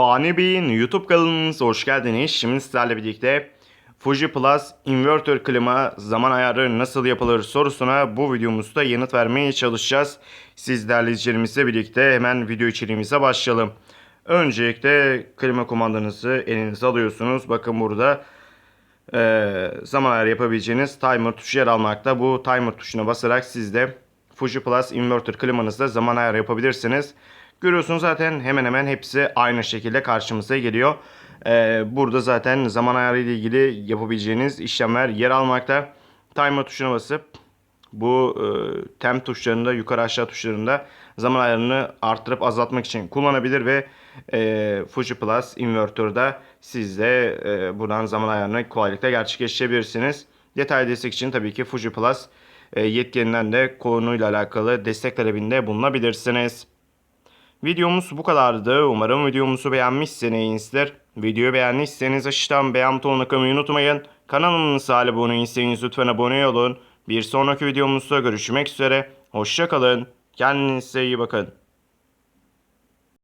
Fani Bey'in YouTube kanalınıza hoş geldiniz. Şimdi sizlerle birlikte Fuji Plus inverter klima zaman ayarı nasıl yapılır sorusuna bu videomuzda yanıt vermeye çalışacağız. Siz değerli izleyicilerimizle birlikte hemen video içeriğimize başlayalım. Öncelikle klima kumandanızı elinize alıyorsunuz. Bakın burada eee, zaman ayarı yapabileceğiniz timer tuşu yer almakta. Bu timer tuşuna basarak siz de Fuji Plus inverter klimanızda zaman ayarı yapabilirsiniz. Görüyorsunuz zaten hemen hemen hepsi aynı şekilde karşımıza geliyor. Ee, burada zaten zaman ayarı ile ilgili yapabileceğiniz işlemler yer almakta. Timer tuşuna basıp bu e, temp tuşlarında yukarı aşağı tuşlarında zaman ayarını arttırıp azaltmak için kullanabilir ve e, Fuji Plus inverter'da siz de e, buradan zaman ayarını kolaylıkla gerçekleştirebilirsiniz. Detaylı destek için tabii ki Fuji Plus e, yetkilinden de konuyla alakalı destek talebinde bulunabilirsiniz. Videomuz bu kadardı. Umarım videomuzu beğenmişsinizdir. Videoyu beğendiyseniz aşağıdan beğen butonuna kılmayı unutmayın. Kanalımıza abone değilseniz lütfen abone olun. Bir sonraki videomuzda görüşmek üzere. Hoşçakalın. Kendinize iyi bakın.